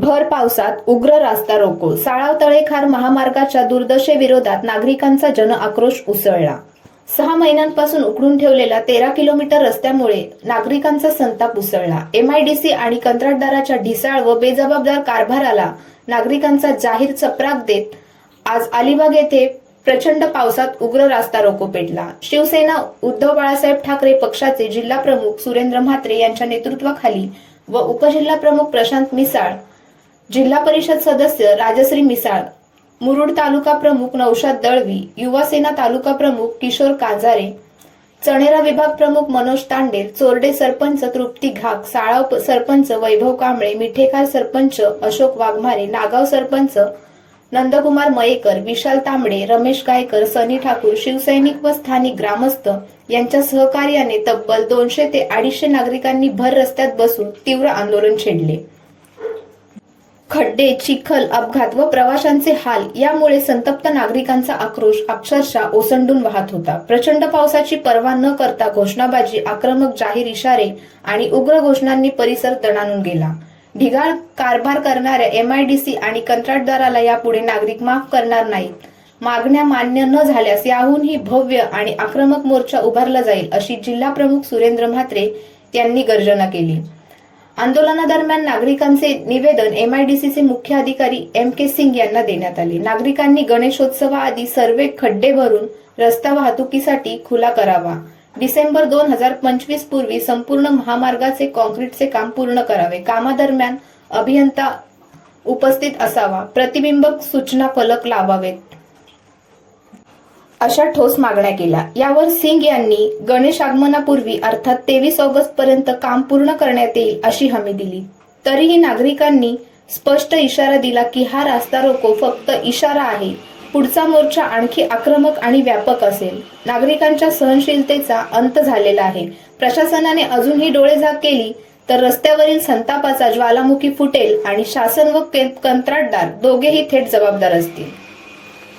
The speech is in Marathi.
भर पावसात उग्र रास्ता रोको. साळाव तळेखार महामार्गाच्या दुर्दशेविरोधात नागरिकांचा जन आक्रोश उसळला. सहा महिन्यांपासून उकडून ठेवलेल्या तेरा किलोमीटर रस्त्यामुळे नागरिकांचा संताप उसळला. एमआयडीसी आणि कंत्राटदाराच्या ढिसाळ व बेजबाबदार कारभाराला नागरिकांचा जाहीर चपराक देत आज अलिबाग येथे प्रचंड पावसात उग्र रास्ता रोको पेटला. शिवसेना उद्धव बाळासाहेब ठाकरे पक्षाचे जिल्हा प्रमुख सुरेंद्र म्हात्रे यांच्या नेतृत्वाखाली व उपजिल्हा प्रमुख प्रशांत मिसाळ जिल्हा परिषद सदस्य राजश्री मिसाळ मुरुड तालुका प्रमुख नौशाद दळवी युवा सेना तालुका प्रमुख किशोर कांजारे चणेरा विभाग प्रमुख मनोज तांडेल चोरडे सरपंच तृप्ती घाक साळाव सरपंच वैभव कांबळे मिठेकार सरपंच अशोक वाघमारे नागाव सरपंच नंदकुमार मयेकर विशाल तांबडे रमेश गायकर सनी ठाकूर शिवसैनिक व स्थानिक ग्रामस्थ यांच्या सहकार्याने तब्बल दोनशे ते अडीचशे नागरिकांनी भर रस्त्यात बसून तीव्र आंदोलन छेडले. खड्डे चिखल अपघात व प्रवाशांचे हाल यामुळे संतप्त नागरिकांचा आक्रोश अक्षरशः ओसंडून वाहत होता. प्रचंड पावसाची पर्वा न करता घोषणाबाजी आक्रमक जाहीर इशारे आणि उग्र घोषणांनी परिसर दणानून गेला. ढिगाळ कारभार करणाऱ्या एमआयडीसी आणि कंत्राटदाराला यापुढे नागरिक माफ करणार नाहीत. मागण्या मान्य न झाल्यास याहूनही भव्य आणि आक्रमक मोर्चा उभारला जाईल अशी जिल्हा प्रमुख सुरेंद्र म्हात्रे यांनी गर्जना केली. आंदोलनादरम्यान नागरिकांचे निवेदन एमआयडीसीचे मुख्य अधिकारी एम के सिंग यांना देण्यात आले. नागरिकांनी गणेशोत्सवाआधी सर्वे खड्डे भरून रस्ता वाहतुकीसाठी खुला करावा. डिसेंबर दोन हजार पंचवीस पूर्वी संपूर्ण महामार्गाचे कॉन्क्रीटचे काम पूर्ण करावे. कामादरम्यान अभियंता उपस्थित असावा. प्रतिबिंबक सूचना फलक लावावेत. अशा ठोस मागण्या केल्या. यावर सिंग यांनी गणेश आगमनापूर्वी अर्थात तेवीस ऑगस्ट पर्यंत काम पूर्ण करण्यात येईल अशी हमी दिली. तरीही नागरिकांनी स्पष्ट इशारा दिला की हा रास्ता रोको फक्त इशारा आहे. पुढचा मोर्चा आणखी आक्रमक आणि व्यापक असेल. नागरिकांच्या सहनशीलतेचा अंत झालेला आहे. प्रशासनाने अजूनही डोळेझाक केली तर रस्त्यावरील संतापाचा ज्वालामुखी फुटेल आणि शासन व के- कंत्राटदार दोघेही थेट जबाबदार असतील.